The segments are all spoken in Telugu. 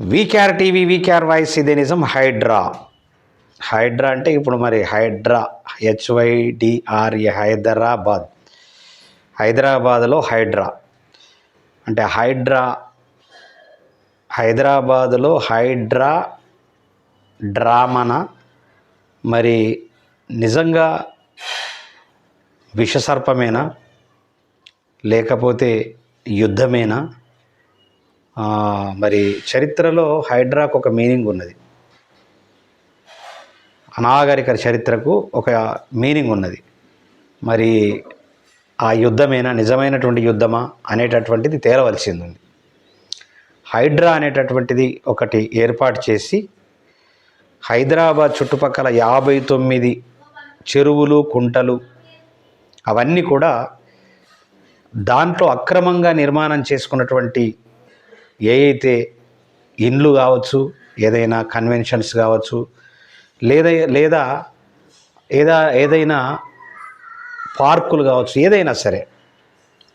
వీకేఆర్ టీవీ వీకేఆర్ వాయిస్ ఇదే నిజం. హైడ్రా హైడ్రా అంటే ఇప్పుడు మరి హైడ్రా హెచ్వైడిఆర్ఏ హైదరాబాద్ హైదరాబాద్లో హైడ్రా అంటే హైడ్రా హైదరాబాదులో హైడ్రా డ్రామన? మరి నిజంగా విషసర్పమేనా? లేకపోతే యుద్ధమేనా? మరి చరిత్రలో హైడ్రాకు ఒక మీనింగ్ ఉన్నది. అనాగరిక చరిత్రకు ఒక మీనింగ్ ఉన్నది. మరి ఆ యుద్ధమేనా? నిజమైనటువంటి యుద్ధమా? అనేటటువంటిది తేలవలసింది ఉంది హైడ్రా అనేటటువంటిది ఒకటి ఏర్పాటు చేసి హైదరాబాద్ చుట్టుపక్కల యాభై తొమ్మిది చెరువులు కుంటలు అవన్నీ కూడా దాంట్లో అక్రమంగా నిర్మాణం చేసుకున్నటువంటి ఏ అయితే ఇండ్లు కావచ్చు ఏదైనా కన్వెన్షన్స్ కావచ్చు లేదా లేదా ఏదా ఏదైనా పార్కులు కావచ్చు ఏదైనా సరే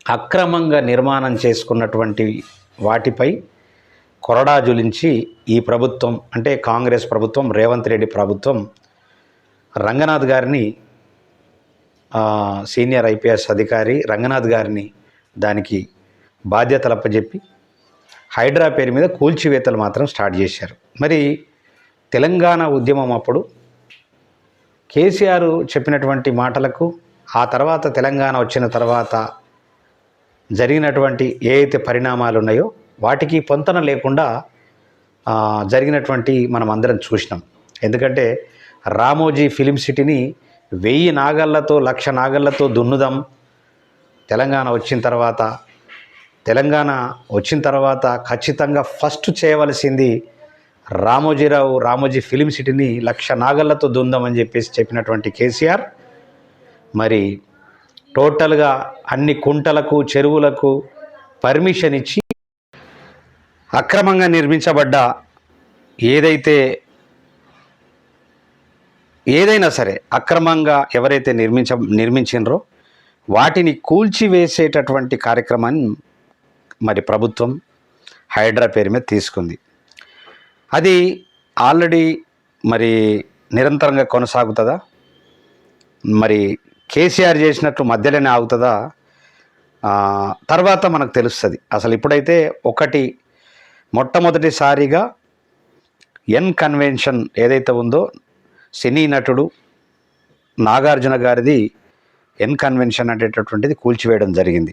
అక్రమంగా నిర్మాణం చేసుకున్నటువంటి వాటిపై కొరడా జులించి ఈ ప్రభుత్వం అంటే కాంగ్రెస్ ప్రభుత్వం రేవంత్ రెడ్డి ప్రభుత్వం రంగనాథ్ గారిని సీనియర్ ఐపీఎస్ అధికారి రంగనాథ్ గారిని దానికి బాధ్యతలు అప్పచెప్పి హైడ్రా పేరు మీద కూల్చివేతలు మాత్రం స్టార్ట్ చేశారు. మరి తెలంగాణ ఉద్యమం అప్పుడు కేసీఆర్ చెప్పినటువంటి మాటలకు ఆ తర్వాత తెలంగాణ వచ్చిన తర్వాత జరిగినటువంటి ఏ అయితే పరిణామాలు ఉన్నాయో వాటికి పొంతన లేకుండా జరిగినటువంటి మనం అందరం చూసినాం. ఎందుకంటే రామోజీ ఫిలిం సిటీని వెయ్యి నాగళ్ళతో లక్ష నాగళ్ళతో దున్నుదాం. తెలంగాణ వచ్చిన తర్వాత తెలంగాణ వచ్చిన తర్వాత ఖచ్చితంగా ఫస్ట్ చేయవలసింది రామోజీరావు రామోజీ ఫిలిం సిటీని లక్ష నాగళ్ళతో దుందామని చెప్పేసి చెప్పినటువంటి కేసీఆర్. మరి టోటల్గా అన్ని కుంటలకు చెరువులకు పర్మిషన్ ఇచ్చి అక్రమంగా నిర్మించబడ్డ ఏదైతే ఏదైనా సరే అక్రమంగా ఎవరైతే నిర్మించ నిర్మించినరో వాటిని కూల్చివేసేటటువంటి కార్యక్రమాన్ని మరి ప్రభుత్వం హైడ్రా పేరు మీద తీసుకుంది. అది ఆల్రెడీ మరి నిరంతరంగా కొనసాగుతుందా? మరి కేసీఆర్ చేసినట్లు మధ్యలోనే ఆగుతుందా? తర్వాత మనకు తెలుస్తుంది. అసలు ఇప్పుడైతే ఒకటి మొట్టమొదటిసారిగా ఎన్ కన్వెన్షన్ ఏదైతే ఉందో సినీ నటుడు నాగార్జున గారిది ఎన్ కన్వెన్షన్ అనేటటువంటిది కూల్చివేయడం జరిగింది.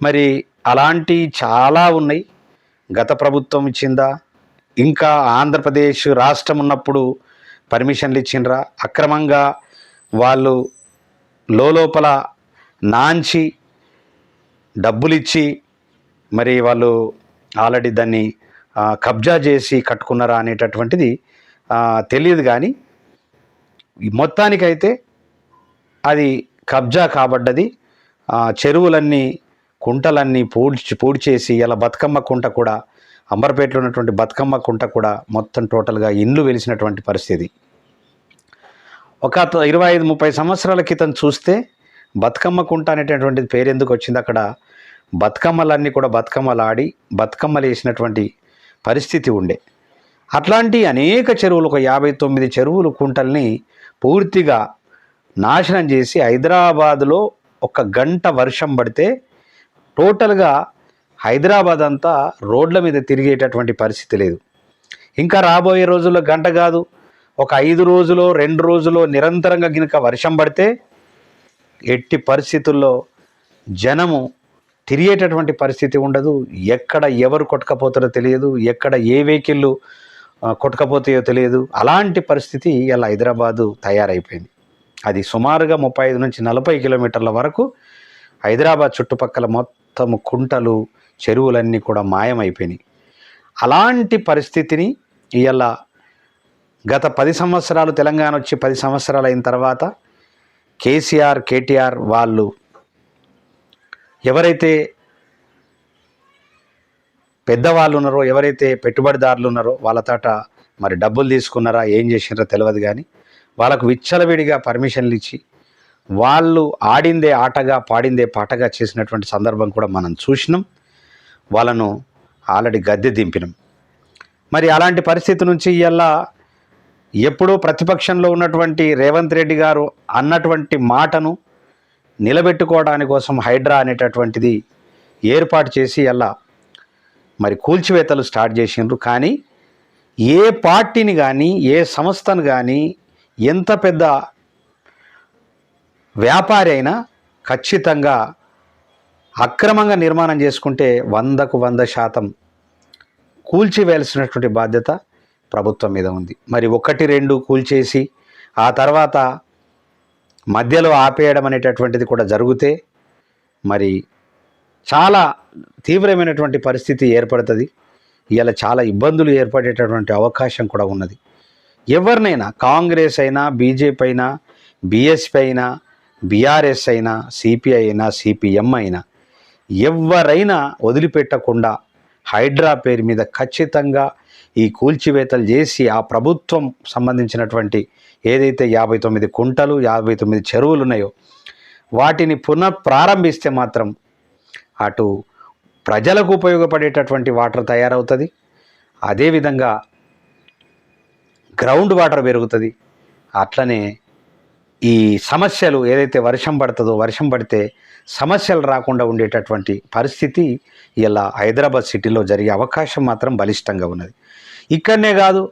మరి అలాంటి చాలా ఉన్నాయి. గత ప్రభుత్వం ఇచ్చిందా? ఇంకా ఆంధ్రప్రదేశ్ రాష్ట్రం ఉన్నప్పుడు పర్మిషన్లు ఇచ్చిండ్రా? అక్రమంగా వాళ్ళు లోపల నాంచి డబ్బులు ఇచ్చి మరి వాళ్ళు ఆల్రెడీ దాన్ని కబ్జా చేసి కట్టుకున్నారా అనేటటువంటిది తెలియదు కానీ మొత్తానికైతే అది కబ్జా కాబడ్డది. చెరువులన్నీ కుంటలన్నీ పూడ్చి పూడ్చేసి ఇలా బతుకమ్మ కుంట కూడా అంబర్పేటలో ఉన్నటువంటి బతుకమ్మ కుంట కూడా మొత్తం టోటల్గా ఇండ్లు వెలిసినటువంటి పరిస్థితి. ఒక ఇరవై ఐదు ముప్పై సంవత్సరాల క్రితం చూస్తే బతుకమ్మ కుంట అనేటటువంటిది పేరు ఎందుకు వచ్చింది? అక్కడ బతుకమ్మలన్నీ కూడా బతుకమ్మలు ఆడి బతుకమ్మలు వేసినటువంటి పరిస్థితి ఉండే. అట్లాంటి అనేక చెరువులు ఒక యాభై తొమ్మిది చెరువులు కుంటల్ని పూర్తిగా నాశనం చేసి హైదరాబాదులో ఒక గంట వర్షం పడితే టోటల్గా హైదరాబాద్ అంతా రోడ్ల మీద తిరిగేటటువంటి పరిస్థితి లేదు. ఇంకా రాబోయే రోజుల్లో గంట కాదు ఒక ఐదు రోజులో రెండు రోజులో నిరంతరంగా గినక వర్షం పడితే ఎట్టి పరిస్థితుల్లో జనము తిరిగేటటువంటి పరిస్థితి ఉండదు. ఎక్కడ ఎవరు కొట్టకపోతారో తెలియదు ఎక్కడ ఏ వెహికల్లు కొట్టకపోతాయో తెలియదు. అలాంటి పరిస్థితి ఇలా హైదరాబాదు తయారైపోయింది. అది సుమారుగా ముప్పై ఐదు నుంచి నలభై కిలోమీటర్ల వరకు హైదరాబాద్ చుట్టుపక్కల మొత్తం కుంటలు చెరువులన్నీ కూడా మాయమైపోయినాయి. అలాంటి పరిస్థితిని ఇవాళ గత పది సంవత్సరాలు తెలంగాణ వచ్చి పది సంవత్సరాలు అయిన తర్వాత కేసీఆర్ కేటీఆర్ వాళ్ళు ఎవరైతే పెద్దవాళ్ళు ఉన్నారో ఎవరైతే పెట్టుబడిదారులు ఉన్నారో వాళ్ళ తాట మరి డబ్బులు తీసుకున్నారా ఏం చేసినారో తెలియదు కానీ వాళ్ళకు విచ్చలవిడిగా పర్మిషన్లు ఇచ్చి వాళ్ళు ఆడిందే ఆటగా పాడిందే పాటగా చేసినటువంటి సందర్భం కూడా మనం చూసినాం. వాళ్ళను ఆల్రెడీ గద్దె దింపినాం. మరి అలాంటి పరిస్థితి నుంచి ఇలా ఎప్పుడూ ప్రతిపక్షంలో ఉన్నటువంటి రేవంత్ రెడ్డి గారు అన్నటువంటి మాటను నిలబెట్టుకోవడానికి కోసం హైడ్రా అనేటటువంటిది ఏర్పాటు చేసి అలా మరి కూల్చివేతలు స్టార్ట్ చేసిండ్రు. కానీ ఏ పార్టీని కానీ ఏ సంస్థను కానీ ఎంత పెద్ద వ్యాపారి అయినా ఖచ్చితంగా అక్రమంగా నిర్మాణం చేసుకుంటే వందకు వంద శాతం కూల్చివేయాల్సినటువంటి బాధ్యత ప్రభుత్వం మీద ఉంది. మరి ఒకటి రెండు కూల్చేసి ఆ తర్వాత మధ్యలో ఆపేయడం అనేటటువంటిది కూడా జరిగితే మరి చాలా తీవ్రమైనటువంటి పరిస్థితి ఏర్పడుతుంది. ఇలా చాలా ఇబ్బందులు ఏర్పడేటటువంటి అవకాశం కూడా ఉన్నది. ఎవరినైనా కాంగ్రెస్ అయినా బీజేపీ అయినా బీఎస్పీ అయినా బీఆర్ఎస్ అయినా సిపిఐ అయినా సిపిఎం అయినా ఎవరైనా వదిలిపెట్టకుండా హైడ్రా పేరు మీద ఖచ్చితంగా ఈ కూల్చివేతలు చేసి ఆ ప్రభుత్వం సంబంధించినటువంటి ఏదైతే యాభై తొమ్మిది కుంటలు యాభై తొమ్మిది చెరువులు ఉన్నాయో వాటిని పునః ప్రారంభిస్తే మాత్రం అటు ప్రజలకు ఉపయోగపడేటటువంటి వాటర్ తయారవుతుంది. అదేవిధంగా గ్రౌండ్ వాటర్ పెరుగుతుంది. అట్లనే ఈ సమస్యలు ఏదైతే వర్షం పడుతుందో వర్షం పడితే సమస్యలు రాకుండా ఉండేటటువంటి పరిస్థితి ఇలా హైదరాబాద్ సిటీలో జరిగే అవకాశం మాత్రం బలిష్టంగా ఉన్నది. ఇక్కడనే కాదు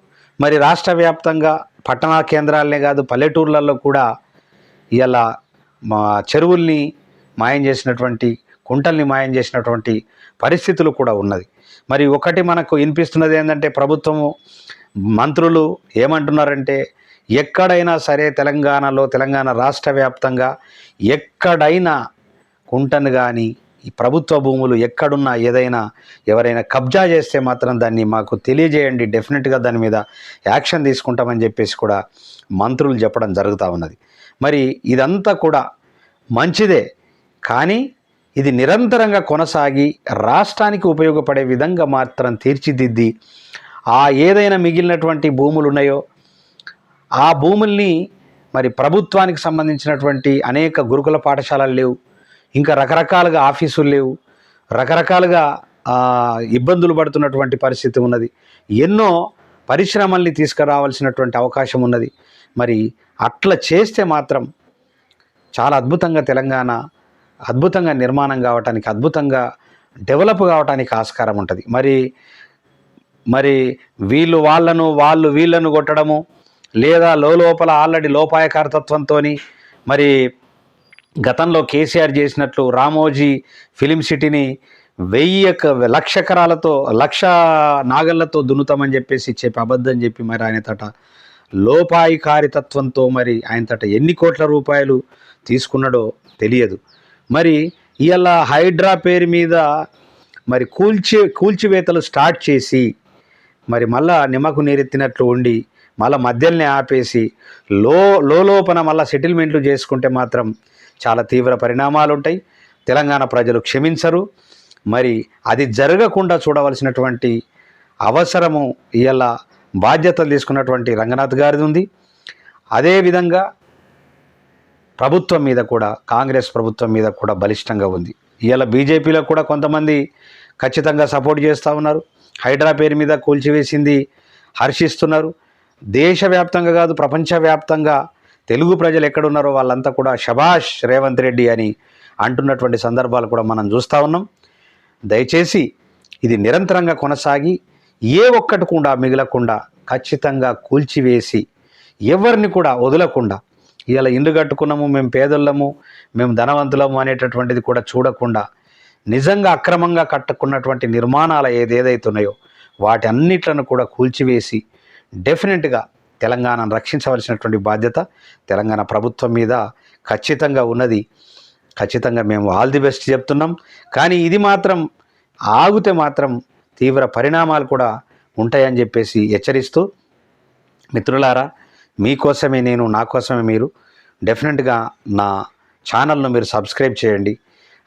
మరి రాష్ట్ర వ్యాప్తంగా పట్టణ కేంద్రాలనే కాదు పల్లెటూర్లలో కూడా ఇలా మా చెరువుల్ని మాయం చేసినటువంటి కుంటల్ని మాయం చేసినటువంటి పరిస్థితులు కూడా ఉన్నది. మరి ఒకటి మనకు వినిపిస్తున్నది ఏంటంటే ప్రభుత్వము మంత్రులు ఏమంటున్నారంటే ఎక్కడైనా సరే తెలంగాణలో తెలంగాణ రాష్ట్ర వ్యాప్తంగా ఎక్కడైనా కుంటను కానీ ఈ ప్రభుత్వ భూములు ఎక్కడున్నా ఏదైనా ఎవరైనా కబ్జా చేస్తే మాత్రం దాన్ని మాకు తెలియజేయండి. డెఫినెట్గా దాని మీద యాక్షన్ తీసుకుంటామని చెప్పేసి కూడా మంత్రులు చెప్పడం జరుగుతూ ఉన్నది. మరి ఇదంతా కూడా మంచిదే. కానీ ఇది నిరంతరంగా కొనసాగి రాష్ట్రానికి ఉపయోగపడే విధంగా మాత్రం తీర్చిదిద్ది ఆ ఏదైనా మిగిలినటువంటి భూములు ఉన్నాయో ఆ భూముల్ని మరి ప్రభుత్వానికి సంబంధించినటువంటి అనేక గురుకుల పాఠశాలలు లేవు. ఇంకా రకరకాలుగా ఆఫీసులు లేవు. రకరకాలుగా ఇబ్బందులు పడుతున్నటువంటి పరిస్థితి ఉన్నది. ఎన్నో పరిశ్రమల్ని తీసుకురావాల్సినటువంటి అవకాశం ఉన్నది. మరి అట్లా చేస్తే మాత్రం చాలా అద్భుతంగా తెలంగాణ అద్భుతంగా నిర్మాణం కావటానికి అద్భుతంగా డెవలప్ కావటానికి ఆస్కారం ఉంటుంది. మరి మరి వీళ్ళు వాళ్ళను వాళ్ళు వీళ్ళను కొట్టడము లేదా లోపల ఆల్రెడీ లోపాయకారతత్వంతో మరి గతంలో కేసీఆర్ చేసినట్లు రామోజీ ఫిలిం సిటీని వెయ్యి ఎక- లక్ష కరాలతో లక్ష నాగళ్ళతో దున్నుతామని చెప్పేసి చెప్పి అబద్ధం చెప్పి మరి ఆయన తట లోపాయికారితత్వంతో మరి ఆయన తట ఎన్ని కోట్ల రూపాయలు తీసుకున్నాడో తెలియదు. మరి ఇవాళ హైడ్రా పేరు మీద మరి కూల్చి కూల్చివేతలు స్టార్ట్ చేసి మరి మళ్ళా నిమ్మకు నీరెత్తినట్లు ఉండి మళ్ళీ మధ్యలోనే ఆపేసి లో లోపన మళ్ళీ సెటిల్మెంట్లు చేసుకుంటే మాత్రం చాలా తీవ్ర పరిణామాలు ఉంటాయి తెలంగాణ ప్రజలు క్షమించరు. మరి అది జరగకుండా చూడవలసినటువంటి అవసరము ఇవాళ బాధ్యతలు తీసుకున్నటువంటి రంగనాథ్ గారిది ఉంది. అదేవిధంగా ప్రభుత్వం మీద కూడా కాంగ్రెస్ ప్రభుత్వం మీద కూడా బలిష్టంగా ఉంది. ఇవాళ బీజేపీలో కూడా కొంతమంది ఖచ్చితంగా సపోర్ట్ చేస్తూ ఉన్నారు. హైడ్రా పేరు మీద కూల్చివేసింది హర్షిస్తున్నారు. దేశవ్యాప్తంగా కాదు ప్రపంచవ్యాప్తంగా తెలుగు ప్రజలు ఎక్కడున్నారో వాళ్ళంతా కూడా శభాష్ రేవంత్ రెడ్డి అని అంటున్నటువంటి సందర్భాలు కూడా మనం చూస్తూ ఉన్నాం. దయచేసి ఇది నిరంతరంగా కొనసాగి ఏ ఒక్కటి కూడా మిగలకుండా ఖచ్చితంగా కూల్చివేసి ఎవరిని కూడా వదలకుండా ఇలా ఇల్లు కట్టుకున్నాము మేము పేదోళ్ళము మేము ధనవంతులము అనేటటువంటిది కూడా చూడకుండా నిజంగా అక్రమంగా కట్టుకున్నటువంటి నిర్మాణాలు ఏదేదైతున్నాయో ఉన్నాయో వాటి అన్నిట్లను కూడా కూల్చివేసి డెఫినెట్గా తెలంగాణను రక్షించవలసినటువంటి బాధ్యత తెలంగాణ ప్రభుత్వం మీద ఖచ్చితంగా ఉన్నది. ఖచ్చితంగా మేము ఆల్ ది బెస్ట్ చెప్తున్నాం. కానీ ఇది మాత్రం ఆగితే మాత్రం తీవ్ర పరిణామాలు కూడా ఉంటాయని చెప్పేసి హెచ్చరిస్తూ మిత్రులారా మీకోసమే నేను నా కోసమే మీరు డెఫినెట్గా నా ఛానల్ను మీరు సబ్స్క్రైబ్ చేయండి.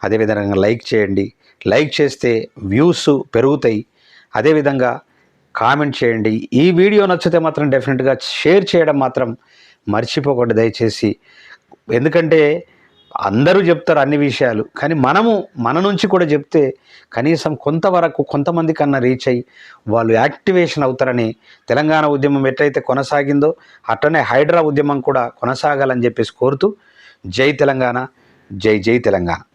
అదేవిధంగా లైక్ చేయండి. లైక్ చేస్తే వ్యూస్ పెరుగుతాయి. అదేవిధంగా కామెంట్ చేయండి. ఈ వీడియో నచ్చితే మాత్రం డెఫినెట్గా షేర్ చేయడం మాత్రం మర్చిపోకండి దయచేసి. ఎందుకంటే అందరూ చెప్తారు అన్ని విషయాలు. కానీ మనము మన నుంచి కూడా చెప్తే కనీసం కొంతవరకు కొంతమంది కన్నా రీచ్ అయ్యి వాళ్ళు యాక్టివేషన్ అవుతారని తెలంగాణ ఉద్యమం ఎట్లయితే కొనసాగిందో అట్లనే హైడ్రా ఉద్యమం కూడా కొనసాగాలని చెప్పేసి కోరుతూ జై తెలంగాణ జై జై తెలంగాణ.